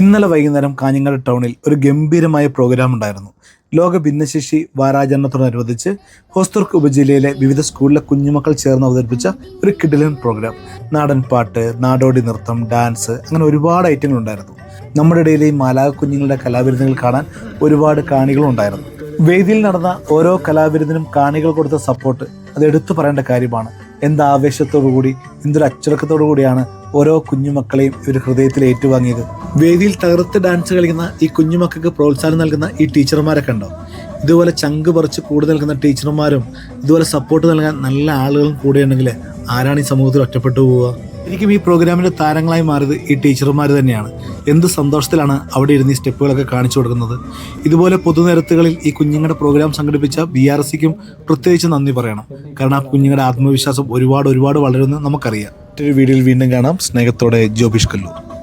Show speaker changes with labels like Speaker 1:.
Speaker 1: ഇന്നലെ വൈകുന്നേരം കാഞ്ഞങ്ങാട് ടൗണിൽ ഒരു ഗംഭീരമായ പ്രോഗ്രാം ഉണ്ടായിരുന്നു. ലോക ഭിന്നശേഷി വാരാചരണത്തോടനുബന്ധിച്ച് ഹോസ്തുർക്ക് ഉപജില്ലയിലെ വിവിധ സ്കൂളിലെ കുഞ്ഞുമക്കൾ ചേർന്ന് അവതരിപ്പിച്ച ഒരു കിഡിലൻ പ്രോഗ്രാം നാടൻ പാട്ട് നാടോടി നൃത്തം ഡാൻസ് അങ്ങനെ ഒരുപാട് ഐറ്റങ്ങൾ ഉണ്ടായിരുന്നു. നമ്മുടെ ഇടയിലെ ഈ കുഞ്ഞുങ്ങളുടെ കലാവിരുന്നുകൾ കാണാൻ ഒരുപാട് കാണികളും ഉണ്ടായിരുന്നു. വേദിയിൽ നടന്ന ഓരോ കലാവിരുന്നിനും കാണികൾ കൊടുത്ത സപ്പോർട്ട് അത് എടുത്തു പറയേണ്ട കാര്യമാണ്. എന്ത് ആവേശത്തോടു കൂടി എന്തൊരു അച്ചടക്കത്തോടു കൂടിയാണ് ഓരോ കുഞ്ഞുമക്കളെയും ഇവർ ഹൃദയത്തിൽ ഏറ്റുവാങ്ങിയത്. വേദിയിൽ തകർത്ത് ഡാൻസ് കളിക്കുന്ന ഈ കുഞ്ഞുമക്കൾക്ക് പ്രോത്സാഹനം നൽകുന്ന ഈ ടീച്ചർമാരെ കണ്ടോ? ഇതുപോലെ ചങ്ക് പറിച്ച് കൂടെ നൽകുന്ന ടീച്ചർമാരും ഇതുപോലെ സപ്പോർട്ട് നൽകാൻ നല്ല ആളുകളും കൂടെ ഉണ്ടെങ്കിൽ ആരാണ് ഈ സമൂഹത്തിൽ ഒറ്റപ്പെട്ടു പോവുക? എനിക്കും ഈ പ്രോഗ്രാമിന്റെ താരങ്ങളായി മാറിയത് ഈ ടീച്ചർമാർ തന്നെയാണ്. എന്ത് സന്തോഷത്തിലാണ് അവിടെ ഇരുന്ന് ഈ സ്റ്റെപ്പുകളൊക്കെ കാണിച്ചു കൊടുക്കുന്നത്? ഇതുപോലെ പൊതുനിരത്തുകളിൽ ഈ കുഞ്ഞുങ്ങളുടെ പ്രോഗ്രാം സംഘടിപ്പിച്ച ബി ആർ സിക്കും പ്രത്യേകിച്ച് നന്ദി പറയണം. കാരണം ആ കുഞ്ഞുങ്ങളുടെ ആത്മവിശ്വാസം ഒരുപാട് ഒരുപാട് വളരുമെന്ന് നമുക്കറിയാം. മറ്റൊരു വീഡിയോയിൽ വീണ്ടും കാണാം. സ്നേഹത്തോടെ ജോബിഷ് കല്ലൂർ.